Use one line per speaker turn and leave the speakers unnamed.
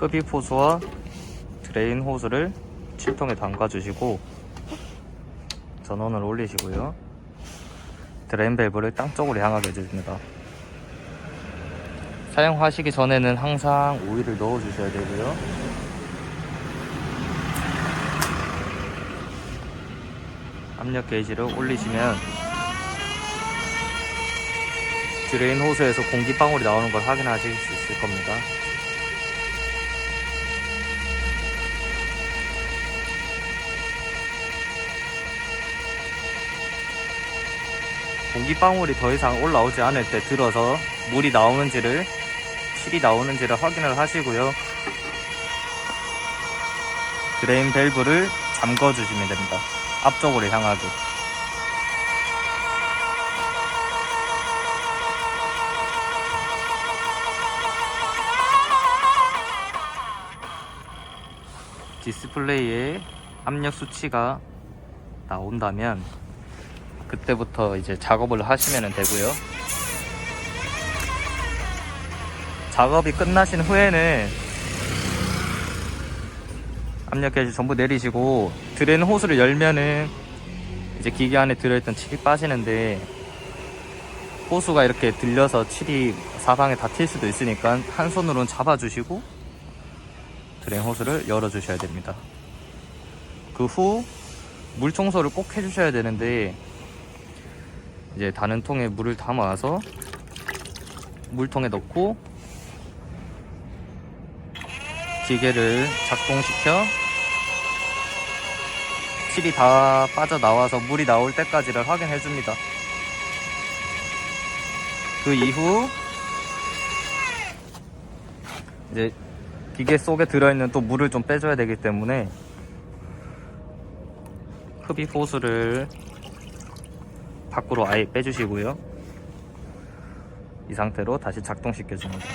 흡입 호스와 드레인 호스를 7통에 담가주시고 전원을 올리시고요. 드레인 밸브를 땅 쪽으로 향하게 해줍니다. 사용하시기 전에는 항상 오일을 넣어 주셔야 되고요. 압력 게이지를 올리시면 드레인 호스에서 공기 방울이 나오는 걸 확인하실 수 있을 겁니다. 공기방울이 더 이상 올라오지 않을 때 들어서 물이 나오는지를 실이 나오는지를 확인을 하시고요. 드레인 밸브를 잠궈 주시면 됩니다. 앞쪽으로 향하게. 디스플레이에 압력 수치가 나온다면 그때부터 이제 작업을 하시면 되고요. 작업이 끝나신 후에는 압력 게이지 전부 내리시고 드레인 호스를 열면은 이제 기계 안에 들어있던 칠이 빠지는데 호수가 이렇게 들려서 칠이 사방에 다 튈 수도 있으니까 한 손으로는 잡아주시고 드레인 호스를 열어주셔야 됩니다. 그 후 물 청소를 꼭 해주셔야 되는데 이제 다른 통에 물을 담아서 물통에 넣고 기계를 작동시켜 칠이 다 빠져나와서 물이 나올 때까지를 확인해 줍니다. 그 이후 이제 기계 속에 들어있는 또 물을 좀 빼줘야 되기 때문에 흡입 호스를 밖으로 아예 빼주시고요. 이 상태로 다시 작동시켜 줍니다.